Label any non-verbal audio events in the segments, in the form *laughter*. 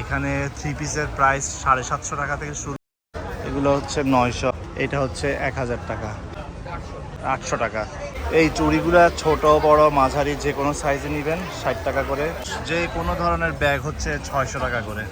এখানে থ্রি পিসের প্রাইস সাড়ে সাতশো টাকা থেকে শুরু। এগুলো হচ্ছে নয়শো, এটা হচ্ছে এক হাজার টাকা, আটশো টাকা। এই চুড়িগুলো ছোট, বড়, মাঝারি, যে কোনো সাইজে নেবেন, ষাট টাকা করে। যে কোনো ধরনের ব্যাগ হচ্ছে ছয়শো টাকা করে।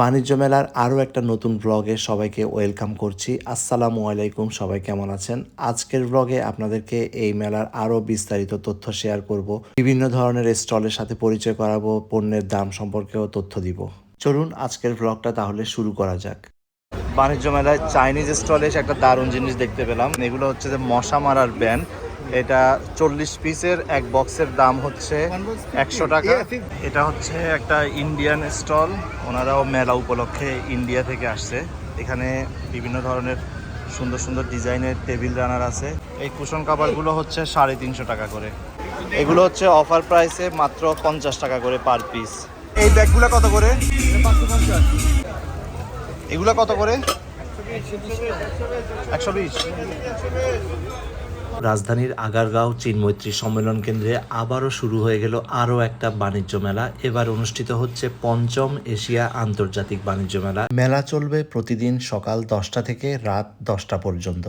বাণিজ্য মেলার আরও একটা নতুন ব্লগে সবাইকে ওয়েলকাম করছি। আসসালামু আলাইকুম, সবাই কেমন আছেন? আজকের ব্লগে আপনাদেরকে এই মেলার আরও বিস্তারিত তথ্য শেয়ার করব। বিভিন্ন ধরনের স্টলের সাথে পরিচয় করাবো, পণ্যের দাম সম্পর্কেও তথ্য দিব। চলুন আজকের ব্লগটা তাহলে শুরু করা যাক। বাণিজ্য মেলায় চাইনিজ স্টলে একটা দারুণ জিনিস দেখতে পেলাম। এগুলো হচ্ছে যে মশা মারার ব্যান্ড। এটা চল্লিশ পিসের এক বক্সের দাম হচ্ছে একশো টাকা। এটা হচ্ছে একটা ইন্ডিয়ান স্টল ওনারাও মেলা উপলক্ষে ইন্ডিয়া থেকে আসছে। এখানে বিভিন্ন ধরনের সুন্দর সুন্দর ডিজাইনের টেবিল রানার আছে। এই কুশন কাভারগুলো হচ্ছে সাড়ে তিনশো টাকা করে। এগুলো হচ্ছে অফার প্রাইসে মাত্র পঞ্চাশ টাকা করে পার পিস। এই ব্যাগগুলো কত করে? এগুলো কত করে? একশো বিশ? রাজধানীর আগারগাঁও চীনমৈত্রী সম্মেলন কেন্দ্রে আবারও শুরু হয়ে গেল আরও একটা বাণিজ্য মেলা। এবার অনুষ্ঠিত হচ্ছে পঞ্চম এশিয়া আন্তর্জাতিক বাণিজ্য মেলা। মেলা চলবে প্রতিদিন সকাল দশটা থেকে রাত দশটা পর্যন্ত।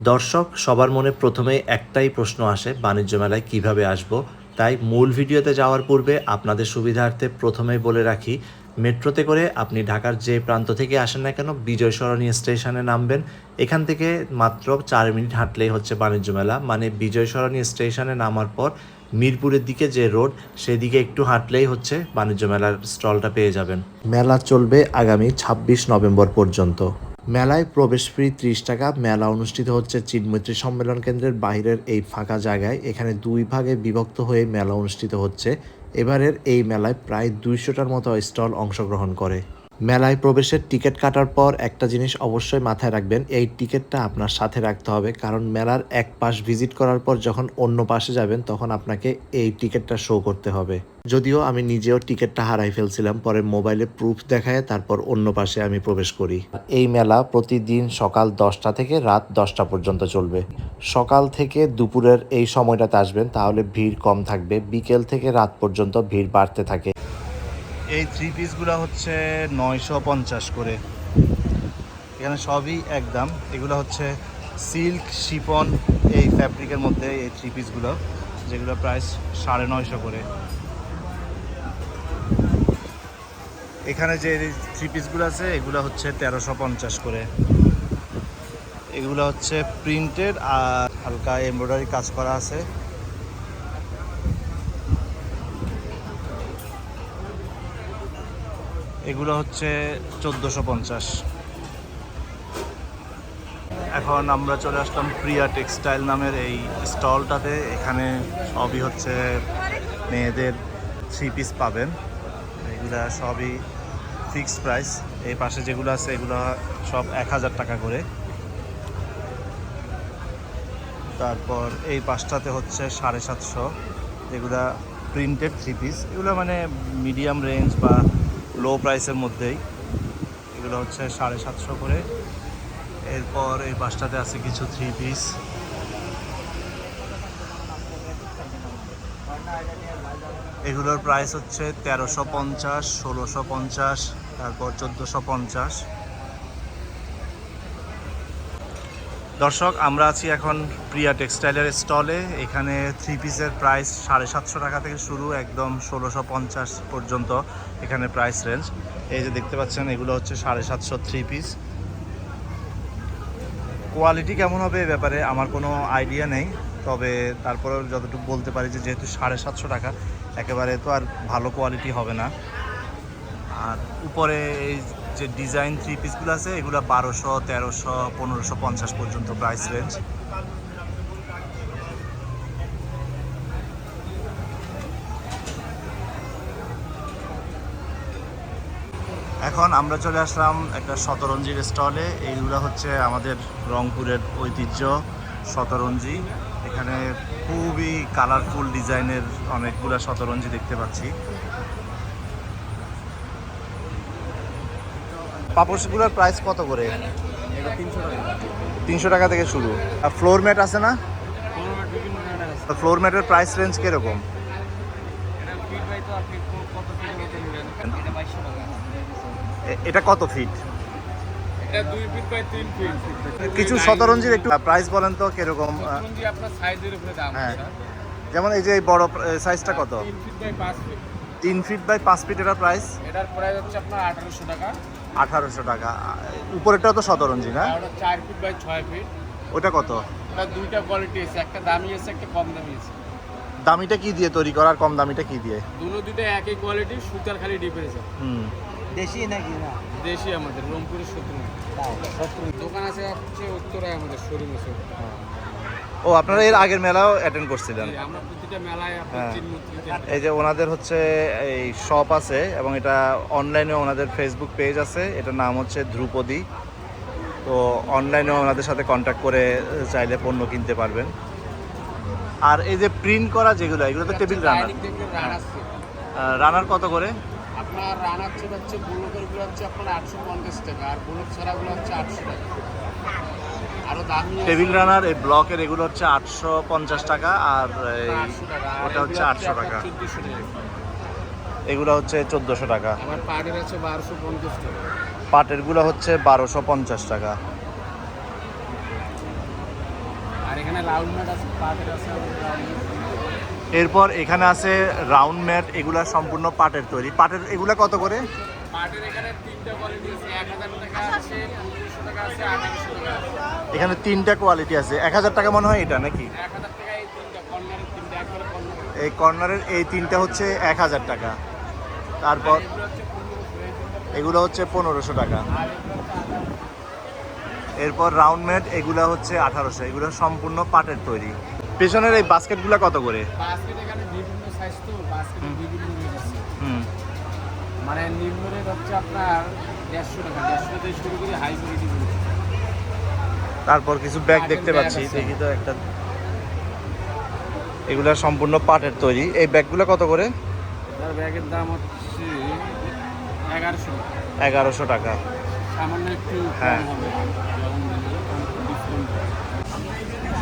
দর্শক সবার মনে প্রথমে একটাই প্রশ্ন আসে বাণিজ্য মেলায় কীভাবে আসব? তাই মূল ভিডিওতে যাওয়ার পূর্বে আপনাদের সুবিধার্থে প্রথমেই বলে রাখি মেট্রোতে করে আপনি ঢাকার যে প্রান্ত থেকে আসেন না কেন, বিজয় সরণী স্টেশনে নামবেন। এখান থেকে মাত্র চার মিনিট হাঁটলেই হচ্ছে বাণিজ্য মেলা। মানে বিজয় সরণী স্টেশনে নামার পর মিরপুরের দিকে যে রোড, সেদিকে একটু হাঁটলেই হচ্ছে বাণিজ্য মেলার স্টলটা পেয়ে যাবেন। মেলা চলবে আগামী ছাব্বিশ নভেম্বর পর্যন্ত। মেলায় প্রবেশ ফ্রি ত্রিশ টাকা। মেলা অনুষ্ঠিত হচ্ছে চিনমৈত্রী সম্মেলন কেন্দ্রের বাইরের এই ফাঁকা জায়গায়। এখানে দুই ভাগে বিভক্ত হয়ে মেলা অনুষ্ঠিত হচ্ছে। এবারের এই মেলায় প্রায় দুইশোটার মতো স্টল অংশগ্রহণ করে। মেলায় প্রবেশের টিকিট কাটার পর একটা জিনিস অবশ্যই মাথায় রাখবেন, এই টিকিটটা আপনার সাথে রাখতে হবে। কারণ মেলার এক পাশ ভিজিট করার পর যখন অন্য পাশে যাবেন, তখন আপনাকে এই টিকিটটা শো করতে হবে। যদিও আমি নিজেও টিকিটটা হারাই ফেলছিলাম, পরে মোবাইলে প্রুফ দেখায় তারপর অন্য পাশে আমি প্রবেশ করি। এই মেলা প্রতিদিন সকাল দশটা থেকে রাত দশটা পর্যন্ত চলবে। সকাল থেকে দুপুরের এই সময়টাতে আসবেন, তাহলে ভিড় কম থাকবে। বিকেল থেকে রাত পর্যন্ত ভিড় বাড়তে থাকে। এই থ্রি পিসগুলো হচ্ছে নয়শো পঞ্চাশ করে। এখানে সবই একদম। এগুলো হচ্ছে সিল্ক শিপন এই ফ্যাব্রিকের মধ্যে এই থ্রি পিসগুলো যেগুলো প্রাইস সাড়ে নয়শো করে। এখানে যে থ্রি পিসগুলো আছে, এগুলো হচ্ছে তেরোশো পঞ্চাশ করে। এগুলো হচ্ছে প্রিন্টেড আর হালকা এমব্রয়ডারি কাজ করা আছে। এগুলো হচ্ছে চোদ্দোশো পঞ্চাশ। এখন আমরা চলে আসলাম প্রিয়া টেক্সটাইল নামের এই স্টলটাতে। এখানে সবই হচ্ছে মেয়েদের থ্রি পিস পাবেন। এগুলা সবই ফিক্সড প্রাইস এই পাশে যেগুলো আছে, এগুলো সব এক হাজার টাকা করে। তারপর এই পাশটাতে হচ্ছে সাড়ে সাতশো। যেগুলা প্রিন্টেড থ্রি পিস এগুলো মানে মিডিয়াম রেঞ্জ বা লো প্রাইসের মধ্যেই। এগুলো হচ্ছে সাড়ে সাতশো করে। এরপর এই পাশটাতে আছে কিছু থ্রি পিস এগুলোর প্রাইস হচ্ছে তেরোশো পঞ্চাশ, ষোলোশো পঞ্চাশ, তারপর চোদ্দোশো পঞ্চাশ। দর্শক, আমরা আছি এখন প্রিয়া টেক্সটাইলের স্টলে এখানে থ্রি পিসের প্রাইস সাড়ে সাতশো টাকা থেকে শুরু, একদম ষোলোশো পঞ্চাশ পর্যন্ত এখানে প্রাইস রেঞ্জ এই যে দেখতে পাচ্ছেন, এগুলো হচ্ছে সাড়ে সাতশো থ্রি পিস কোয়ালিটি কেমন হবে এ ব্যাপারে আমার কোনো আইডিয়া নেই, তবে তারপরেও যতটুকু বলতে পারি যে যেহেতু সাড়ে সাতশো টাকা একেবারে তো আর ভালো কোয়ালিটি হবে না। আর উপরে এই যে ডিজাইন থ্রি পিসগুলো আছে, এগুলো বারোশো, তেরোশো, পনেরোশো পঞ্চাশ পর্যন্ত প্রাইস রেঞ্জ এখন আমরা চলে আসলাম একটা শতরঞ্জির স্টলে এইগুলো হচ্ছে আমাদের রংপুরের ঐতিহ্য, শতরঞ্জি। এখানে খুবই কালারফুল ডিজাইনের অনেকগুলো শতরঞ্জি দেখতে পাচ্ছি। পাপোশগুলোর প্রাইস কত করে? তিনশো টাকা থেকে শুরু। আর ফ্লোর ম্যাট আছে না? ফ্লোর ম্যাটের প্রাইস রেঞ্জ কীরকম? এটা কত ফিট কিছু শতরঞ্জির একটু প্রাইস বলেন তো কীরকম? আপনার সাইজের উপরে দাম হ্যাঁ। যেমন এই যে এই বড় সাইজটা কত? তিন ফিট বাই পাঁচ ফিট এটার প্রাইস এটার প্রাইস হচ্ছে আপনার আঠারোশো টাকা। আঠারোশো টাকা। উপরেরটাও তো শতরঞ্জি না? ওটা চার ফিট বাই ছয় ফিট ওটা কত? ওটা দুইটা কোয়ালিটি আছে একটা দামি আছে একটা কম দামি আছে। দামিটা কি দিয়ে তৈরি করার কম দামিটা কি দিয়ে? দুটো দুটো একই কোয়ালিটি সুতার খালি ডিফারেন্স হুম। দেশি নাকি না? দেশি আমাদের রংপুরের শত্রু দোকান আছে হচ্ছে উত্তরায় আমাদের শোরুম আছে ও আপনারা এর আগের মেলাও অ্যাটেন্ড করছিলেন? হ্যাঁ। এই যে ওনাদের হচ্ছে এই শপ আছে এবং এটা অনলাইনে ওনাদের ফেসবুক পেজ আছে। এটার নাম হচ্ছে ধ্রুপদী। তো অনলাইনে ওনাদের সাথে কন্ট্যাক্ট করে চাইলে পণ্য কিনতে পারবেন। আর এই যে প্রিন্ট করা যেগুলো এগুলো তো টেবিল রানার রানার কত করে? আপনার রান হচ্ছে হচ্ছে বুলকেরগুলো হচ্ছে আপনার আটশো পঞ্চাশ টাকা আর বুলক ছাড়াগুলো হচ্ছে আটশো টাকা। আরও দামি টেবিল রানার এই ব্লকের এগুলো হচ্ছে আটশো পঞ্চাশ টাকা আর ওটা হচ্ছে আটশো টাকা। আপনার 1400 টাকা। এগুলো হচ্ছে চোদ্দোশো টাকা। আবার পাড়ের আছে বারোশো পঞ্চাশ টাকা। পাটেরগুলো হচ্ছে বারোশো পঞ্চাশ টাকা। আর এখানে লাউড আছে পাটের আছে। এরপর এখানে আছে রাউন্ড ম্যাট এগুলা সম্পূর্ণ পাটের তৈরি। পাটের এগুলা কত করে? এখানে তিনটা কোয়ালিটি আছে। এক হাজার টাকা আছে পনেরোশো টাকা আছে আঠারোশো টাকা আছে। এখানে তিনটা কোয়ালিটি আছে। এক হাজার টাকা মনে হয় এটা নাকি? এই কর্নারের তিনটা একবারে কর্নার এই তিনটা হচ্ছে এক হাজার টাকা। তারপর এগুলো হচ্ছে পনেরোশো। টাকা। এরপর রাউন্ড ম্যাট এগুলো হচ্ছে আঠারোশো। এগুলো সম্পূর্ণ পাটের তৈরি। পেছনের এই বাস্কেটগুলো কত করে? বাস্কেট এখানে বিভিন্ন সাইজ তো বাস্কেটের বিভিন্ন রেট আছে। হুম। মানে নিম্ন রেট হচ্ছে আপনার দেড়শো টাকা দেড়শো থেকে শুরু করে হাই কোয়ালিটি তারপর কিছু ব্যাগ দেখতে পাচ্ছি। দেখি তো একটা। এগুলো সম্পূর্ণ পাটের তৈরি। এই ব্যাগগুলো কত করে? তার ব্যাগের দাম হচ্ছে এগারোশো। টাকা এগারোশো টাকা। সামান্য একটু হ্যাঁ।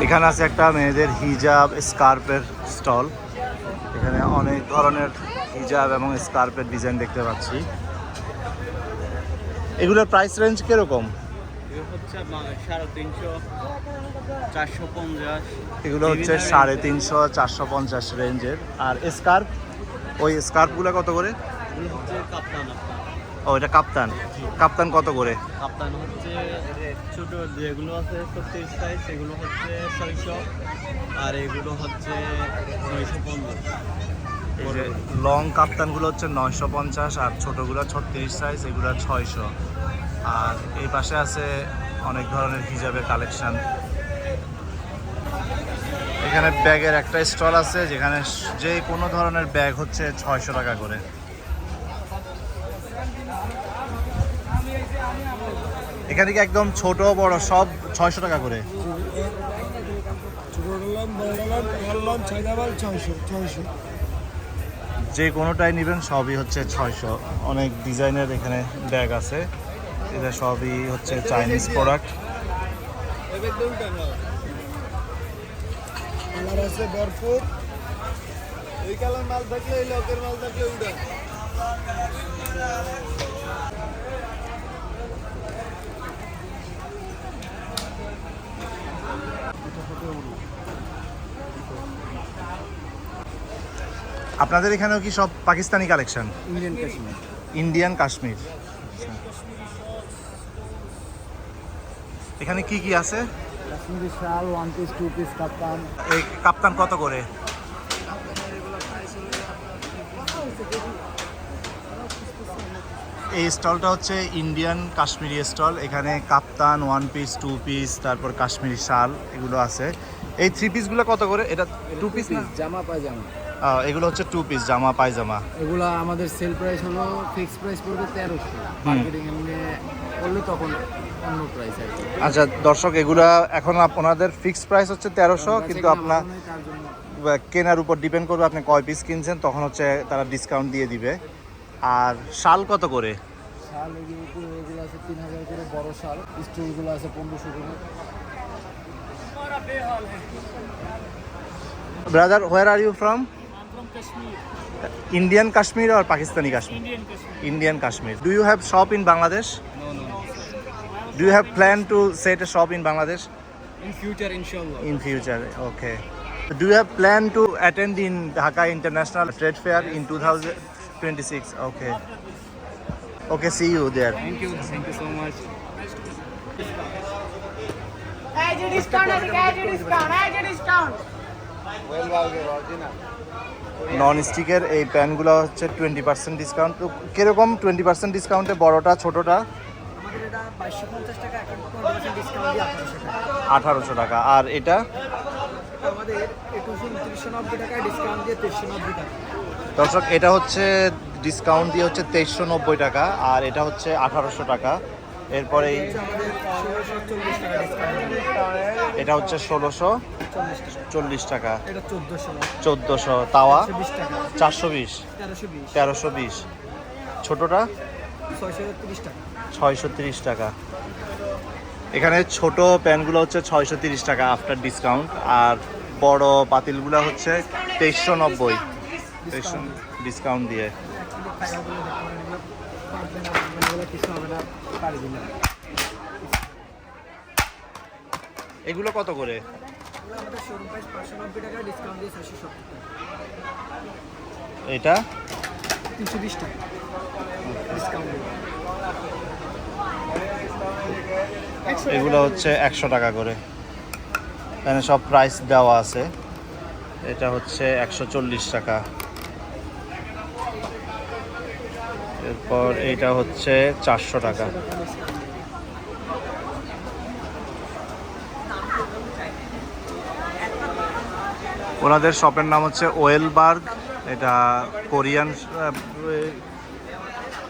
এখানে আছে একটা মেয়েদের হিজাব স্কার্পের স্টল। এখানে অনেক ধরনের হিজাব এবং স্কার্পের ডিজাইন দেখতে পাচ্ছি। এগুলোর প্রাইস রেঞ্জ কীরকম? এগুলো হচ্ছে সাড়ে তিনশো চারশো পঞ্চাশ। রেঞ্জের আর স্কার্প ওই স্কার্পগুলো কত করে? হচ্ছে ও এটা কাপ্তান। কাপ্তান কত করে? কাপ্তান হচ্ছে ছোট যেগুলো আছে ছত্রিশ সাইজ সেগুলো হচ্ছে ছয়শো আর এগুলো হচ্ছে নয়শো পঞ্চাশ। লং কাপ্তানগুলো হচ্ছে নয়শো পঞ্চাশ আর ছোটোগুলো ছত্রিশ সাইজ এগুলো ছয়শো। আর এই পাশে আছে অনেক ধরনের হিজাবের কালেকশন এখানে ব্যাগের একটা স্টল আছে যেখানে যে কোনো ধরনের ব্যাগ হচ্ছে ছয়শো টাকা করে। এখানে থেকে একদম ছোট, বড়, সব ছয়শো টাকা করে। যে কোনোটাই নেবেন সবই হচ্ছে ছয়শো। অনেক ডিজাইনের এখানে ব্যাগ আছে। এটা সবই হচ্ছে চাইনিজ প্রোডাক্ট। আপনাদের এখানেও কি সব Pakistani collection? Indian Kashmir Indian Kashmir এখানে কি কি আছে? কাশ্মীরি শাল ওয়ান পিস টু পিস কাপ্তান। এই কাপ্তান কত করে? এই স্টলটা হচ্ছে ইন্ডিয়ান কাশ্মীরি স্টল। এখানে কাপ্তান ওয়ান পিস টু পিস তারপর কাশ্মীরি শাল এগুলো আছে। এই থ্রি পিসগুলো কত করে? এটা টু পিস না? জামা পায়জামা। এগুলো হচ্ছে টু পিস জামা পায়জামা। এগুলা আমাদের সেল প্রাইস হলো ফিক্স প্রাইস পড়বে তেরোশো। মার্কেটিং এমনি করলে তখন অন্য প্রাইস আচ্ছা দর্শক এগুলা এখন আপনাদের ফিক্সড প্রাইস হচ্ছে তেরোশো কিন্তু আপনার কেনার উপর ডিপেন্ড করবে আপনি কয় পিস কিনছেন তখন হচ্ছে তারা ডিসকাউন্ট দিয়ে দিবে। আর শাল কত করে? Brother where are you from Indian Kashmir R Pakistani Kashmir Indian Kashmir do you have shop in Bangladesh do you have plan to set a shop in Bangladesh in future okay do you have plan to attend in Dhaka international trade fair in two thousand 2026? Okay. Okay, see you there. Thank you. Thank you so much. Discount discount discount non স্টিকের এই প্যানগুলো হচ্ছে twenty percent discount তো কীরকম twenty percent ডিসকাউন্টে বড়টা ছোটটা আঠারোশো টাকা আর এটা এটা আমাদের একুশশো উনত্রিশশো নব্বই টাকা ডিসকাউন্ট দিয়ে তেইশশো নব্বই টাকা দর্শক, এটা হচ্ছে ডিসকাউন্ট দিয়ে হচ্ছে তেইশশো নব্বই টাকা, আর এটা হচ্ছে আঠারোশো টাকা। এরপরে এটা হচ্ছে ষোলোশো, চল্লিশ টাকা। চোদ্দোশো তাওয়া, চারশো বিশ, তেরোশো বিশ। ছোটোটা? ছয়শো তিরিশ টাকা। এখানে ছোট প্যানগুলো হচ্ছে ছয়শো তিরিশ টাকা আফটার ডিসকাউন্ট আর বড় পাতিলগুলো হচ্ছে তেইশশো নব্বই। ডিসকাউন্ট দিয়ে। এগুলো কত করে? এটা? তিনশো বিশ টাকা এগুলো হচ্ছে একশো টাকা করে। এখানে সব প্রাইস দেওয়া আছে। এটা হচ্ছে একশো চল্লিশ টাকা। এরপর এইটা হচ্ছে চারশো টাকা। ওনাদের শপের নাম হচ্ছে ওয়েলবার্গ। এটা কোরিয়ান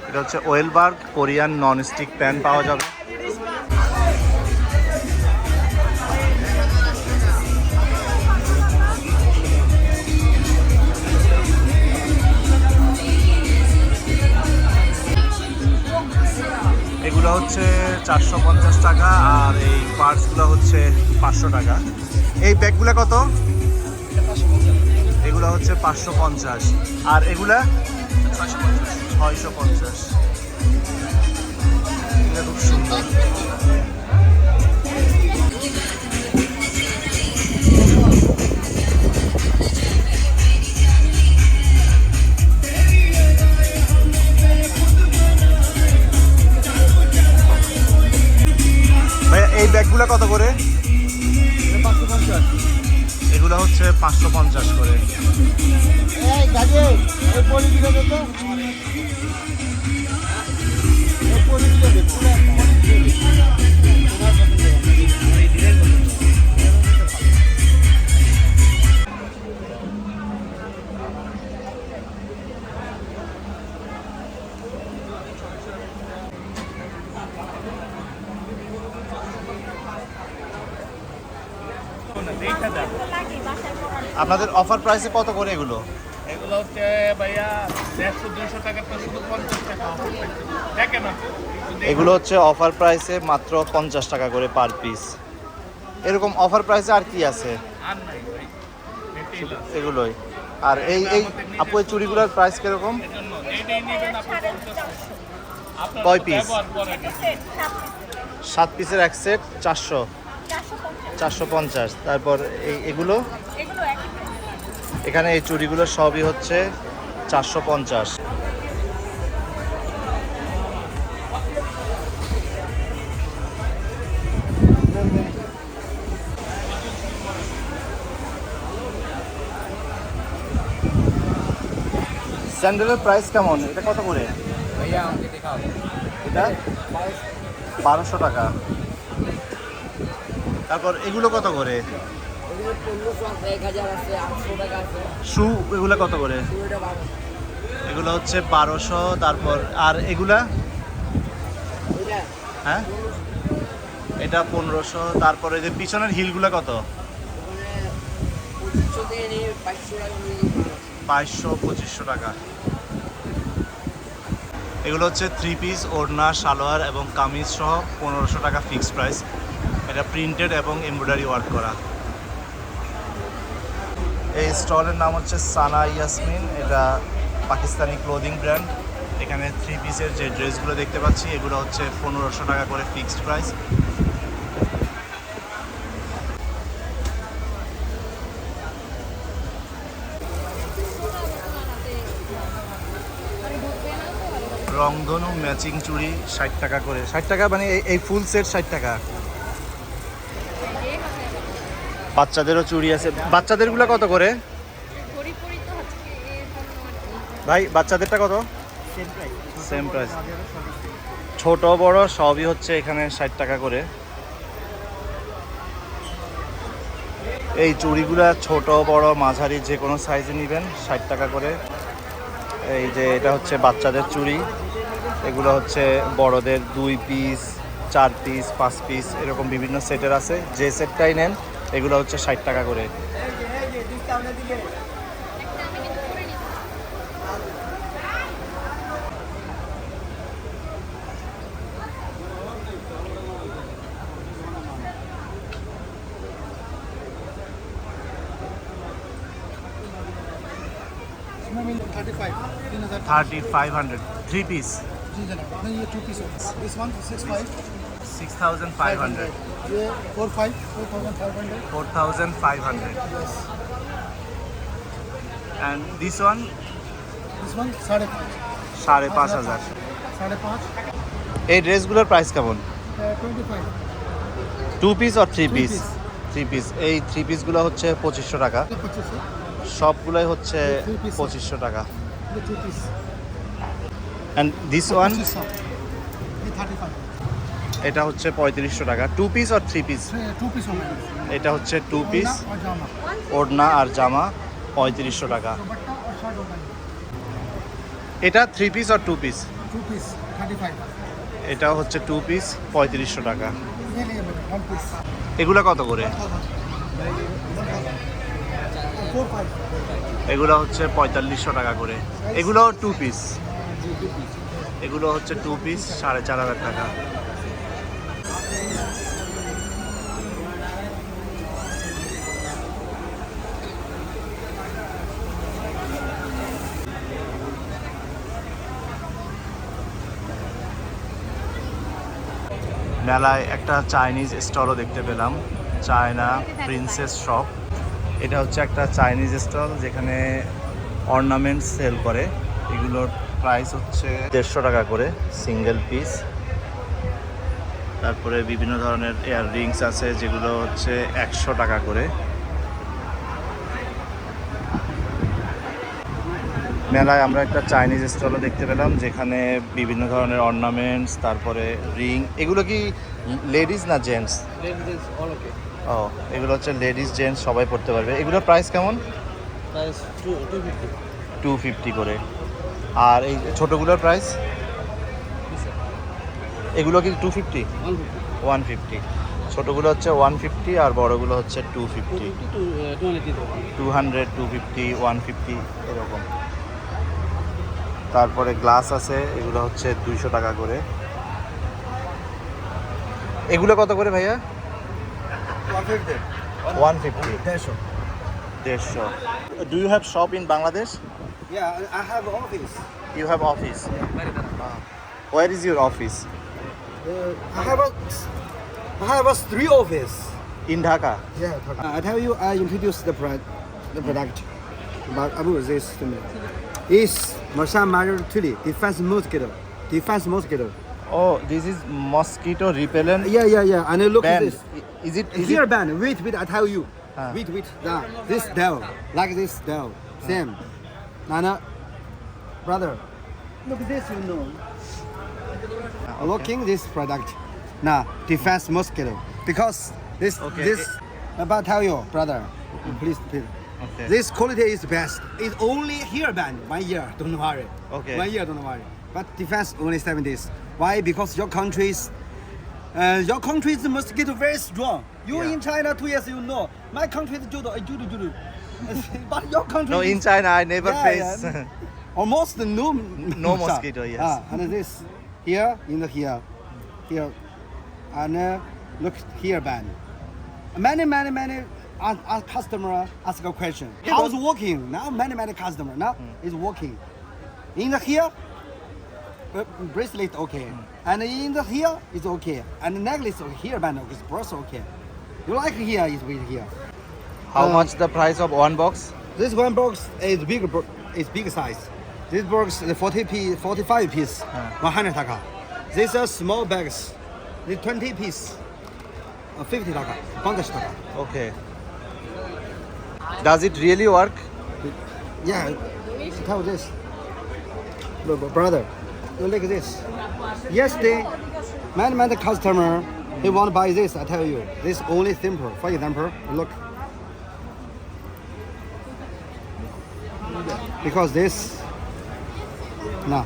এটা হচ্ছে ওয়েলবার্গ, কোরিয়ান ননস্টিক প্যান পাওয়া যাবে। এগুলো হচ্ছে চারশো পঞ্চাশ টাকা আর এই পার্টসগুলো হচ্ছে পাঁচশো টাকা। এই ব্যাগগুলো কত? এগুলো হচ্ছে পাঁচশো পঞ্চাশ। আর এগুলা? ছয়শো পঞ্চাশ। খুব সুন্দর। আপনাদের অফার প্রাইসে কত করে এগুলো? এগুলো হচ্ছে ভাইয়া দেড়শো দুশো টাকা তো শুধু পঞ্চাশ টাকা দেখেন এগুলো হচ্ছে অফার প্রাইসে মাত্র পঞ্চাশ টাকা করে পার পিস এরকম অফার প্রাইসে আর কি আছে? আর নাই ভাই এগুলোই। আর এই এই আপু এই চুড়িগুলোর প্রাইস কীরকম? কয় করেন। সাত পিসের এক সেট চারশো। চারশো পঞ্চাশ। তারপর এই এগুলো? এখানে এই চুড়িগুলো সবই হচ্ছে চারশো পঞ্চাশ। স্যান্ডেলের প্রাইস কেমন? এটা কত করে? ভাইয়া আমাকে দেখাও। এটা? বারোশো টাকা। তারপর এগুলো কত করে? শু এগুলো কত করে? এগুলো হচ্ছে বারোশো তারপর আর এগুলা? হ্যাঁ? এটা পনেরোশো তারপরে যে পিছনের হিলগুলো কত? বাইশশো পঁচিশশো টাকা। এগুলো হচ্ছে থ্রি পিস ওড়না সালোয়ার এবং কামিজ সহ পনেরোশো টাকা ফিক্সড প্রাইস এটা প্রিন্টেড এবং এমব্রয়ডারি ওয়ার্ক করা। এই স্টলের নাম হচ্ছে সানা ইয়াসমিন এটা পাকিস্তানি ক্লোদিং ব্র্যান্ড এখানে থ্রি পিসের যে ড্রেসগুলো দেখতে পাচ্ছি, এগুলো হচ্ছে পনেরোশো টাকা করে ফিক্সড প্রাইস রংধনু ম্যাচিং চুড়ি ষাট টাকা করে। ষাট টাকা মানে এই- ফুল সেট ষাট টাকা। বাচ্চাদেরও চুড়ি আছে। বাচ্চাদেরগুলো কত করে? ভাই, বাচ্চাদেরটা কত? সেম প্রাইস ছোট, বড়, সবই হচ্ছে এখানে ষাট টাকা করে। এই চুড়িগুলা ছোট, বড়, মাঝারি যে কোনো সাইজে নেবেন, ষাট টাকা করে। এই যে এটা হচ্ছে বাচ্চাদের চুড়ি। এগুলো হচ্ছে বড়দের দুই পিস চার পিস পাঁচ পিস এরকম বিভিন্ন সেটের আছে। যে সেটটাই নেন এগুলো হচ্ছে ষাট টাকা করে। Thirty five hundred three piece This one, 6.5. Six thousand five hundred four five four thousand five hundred four thousand five hundred and this one this one সাড়ে পাঁচ। সাড়ে পাঁচ হাজার। সাড়ে পাঁচ। এই ড্রেসগুলোর প্রাইস কেমন? টু পিস আর থ্রি পিস থ্রি পিস এই থ্রি পিসগুলো হচ্ছে পঁচিশশো টাকা। সবগুলোই হচ্ছে পঁচিশশো টাকা। And this one thirty five এটা হচ্ছে পঁয়ত্রিশশো টাকা। টু পিস আর থ্রি পিস এটা হচ্ছে টু পিস ওড়না আর জামা পঁয়ত্রিশশো টাকা। এটা থ্রি পিস আর টু পিস টু পিস এটা হচ্ছে টু পিস পঁয়ত্রিশশো টাকা। এগুলা কত করে? এগুলো হচ্ছে পঁয়তাল্লিশশো টাকা করে। এগুলো টু পিস এগুলো হচ্ছে টু পিস সাড়ে চার হাজার টাকা। মেলায় একটা চাইনিজ স্টলও দেখতে পেলাম চায়না প্রিন্সেস শপ এটা হচ্ছে একটা চাইনিজ স্টল যেখানে অর্নামেন্ট সেল করে। এগুলোর প্রাইস হচ্ছে দেড়শো টাকা করে সিঙ্গেল পিস তারপরে বিভিন্ন ধরনের এয়ার রিংস আছে যেগুলো হচ্ছে একশো টাকা করে। মেলায় আমরা একটা চাইনিজ স্টলও দেখতে পেলাম যেখানে বিভিন্ন ধরনের অর্নামেন্টস তারপরে রিং এগুলো কি লেডিস না জেন্টস ও এগুলো হচ্ছে লেডিস জেন্টস সবাই পড়তে পারবে। এগুলোর প্রাইস কেমন? প্রাইস টু ফিফটি করে। আর এই ছোটোগুলোর প্রাইস এগুলো কি টু ফিফটি ওয়ান ফিফটি ছোটোগুলো হচ্ছে ওয়ান ফিফটি আর বড়গুলো হচ্ছে two fifty two hundred two fifty one fifty এরকম। তারপরে গ্লাস আছে এগুলো হচ্ছে দুইশো টাকা করে। এগুলো কত করে ভাইয়া? One fifty. দেড়শো। Do you shop in Bangladesh you have office where is your office in Dhaka you I introduce the product but Abu জিস তুমি It's Marshal Mario Tully, defense mosquito. Defense mosquito. Oh, this is mosquito repellent. Yeah, yeah, yeah. And look band. at this. Is it is here it... band? Wait, wait. I tell you. Huh. Wait, wait. Nah, This down, like this down. Same. Nana, brother, look at this. You know. Ah, okay. Looking this product. Now defense mosquito because this okay. this. About tell you, brother. Please, please. Okay. This quality is best. It's only here band one year. Don't worry. Okay. One year. Don't worry. But defense only 70s. days. Why? Because your countries, uh, your countries must get very strong. You Yeah. in China two years, you know. My country is judo, uh, judo, judo. *laughs* but your country. No, in China, I never Yeah, face. yeah. *laughs* Almost no no mosquito, yes. Ah, and this here in the here, here, and uh, look here, man. Many, many, many ask, customer ask a question. How's working? Now many many customer now mm. is working. In the here, uh, bracelet okay, mm. and in the here is okay, and the necklace here but is also okay. You like here is with here. How Uh, much the price of one box? This one box is big, is big size. This box is 40 piece, 45 piece, uh. 100 taka. These are small bags. The 20 piece, uh, 50 taka, 100 taka. Okay. Does it really work? Yeah, how this? Brother, look like this. Yesterday, many, many customer, he want to buy this, I tell you. This only simple. For example, look. Because this, no,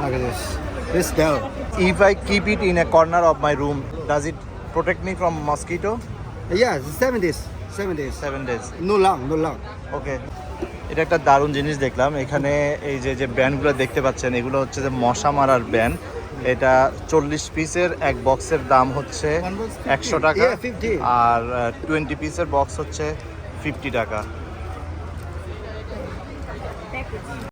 Look at this. This dough. If I keep it in a corner of my room, does it protect me from mosquito? Yeah, the 70s. Seven days seven days no lung no lung okay এটা একটা দারুণ জিনিস দেখলাম। এখানে এই যে যে ব্যান্ডগুলো দেখতে পাচ্ছেন এগুলো হচ্ছে যে মশা মারার ব্যান্ড। এটা চল্লিশ পিসের এক বক্সের দাম হচ্ছে একশো টাকা। আর টোয়েন্টি পিসের বক্স হচ্ছে ফিফটি টাকা।